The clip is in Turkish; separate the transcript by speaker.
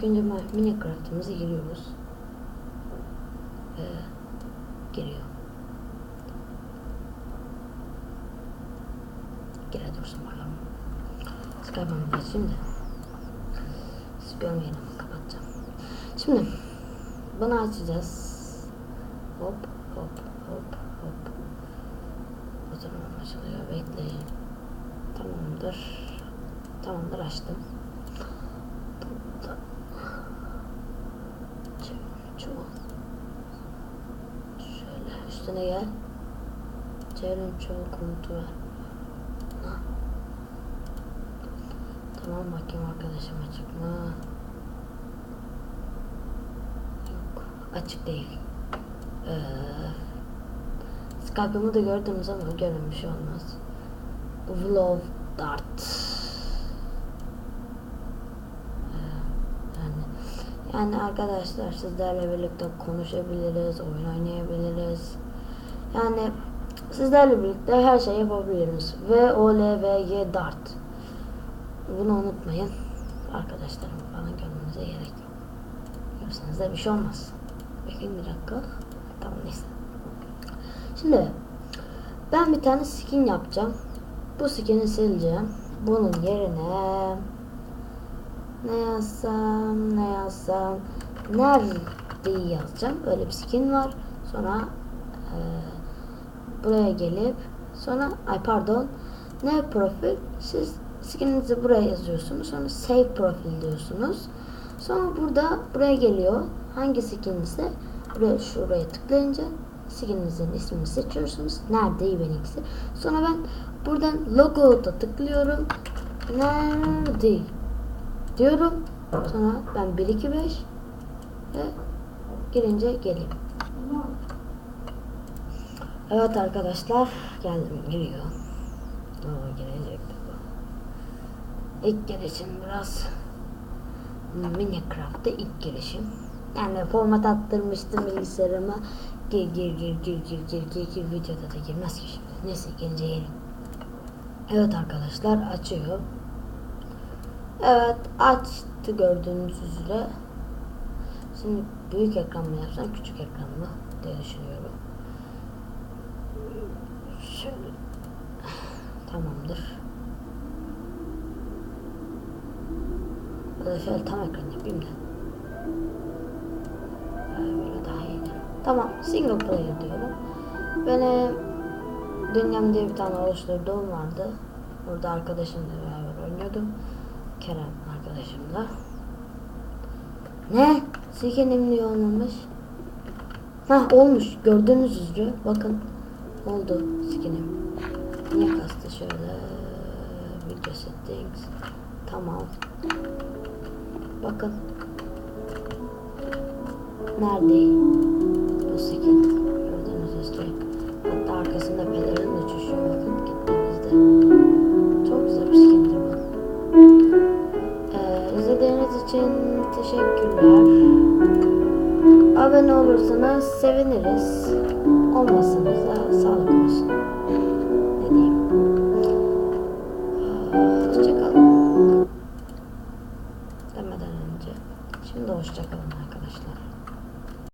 Speaker 1: İlk önce mi- Minecraft'ımıza giriyoruz. Ee, giriyor. Gire dursun bakalım. Skype'ımı geçeyim de. Siz görmeyin kapatacağım. Şimdi bunu açacağız. Hop hop hop hop. O zaman açılıyor. Bekleyin. Tamamdır. Tamamdır açtım. Üstüne gel. Çevrim çoğu komutu. Tamam bakayım arkadaşım açık mı? Yok. Açık değil. Ee, Skype'ımı da gördünüz ama görün bir şey olmaz. Vlog Dart. Ee, yani arkadaşlar sizlerle birlikte konuşabiliriz, oyun oynayabiliriz. Yani sizlerle birlikte her şey yapabiliriz. V O L V G Dart. Bunu unutmayın. Arkadaşlarım falan görmenize gerek yok. Görürseniz de bir şey olmaz. Bekleyin bir dakika. Tamam neyse. Şimdi ben bir tane skin yapacağım. Bu skin'i sileceğim. Bunun yerine ne yazsam ne yazsam nerede yazacağım. Böyle bir skin var. Sonra e, buraya gelip sonra ay pardon ne profil siz skininizi buraya yazıyorsunuz. Sonra save profil diyorsunuz. Sonra burada buraya geliyor. Hangi skin ise buraya şuraya tıklayınca skininizin ismini seçiyorsunuz. Nerede benimkisi. Sonra ben buradan logo'da tıklıyorum. Nerede diyorum. Sonra ben 1 2 5 ve girince geleyim. Evet arkadaşlar geldim giriyor. Oo girecekti bu. İlk girişim biraz Minecraft'ta ilk girişim. Yani format attırmıştım bilgisayarıma. Gir gir gir gir gir gir gir gir videoda da girmez ki şimdi. Neyse gelince yerim. Evet arkadaşlar açıyor. Evet açtı gördüğünüz üzere. Şimdi büyük ekran mı yapsam küçük ekran mı diye düşünüyorum. Şöyle tamamdır. Da şöyle tam ekran yapayım da. Böyle daha iyi. Tamam single player diyorum. Benim Dünyam diye bir tane oluşturduğum vardı. Burada arkadaşımla beraber oynuyordum. Kerem arkadaşımla. Ne? Skinim niye olmamış? Hah olmuş. Gördüğünüz üzere. Bakın. Oldu skinim. Niye kastı şöyle? Video settings. Tamam. Bakın. Nerede? Bu skin. Gördüğünüz üzere. Hatta arkasında pelerin uçuşuyor. Bakın gittiğimizde. Çok güzel bir skindir bu. Ee, izlediğiniz için teşekkürler. Abone olursanız seviniriz olmasınıza sağlık olsun. Ne? Ah, hoşçakalın. Demeden önce. Şimdi hoşçakalın arkadaşlar.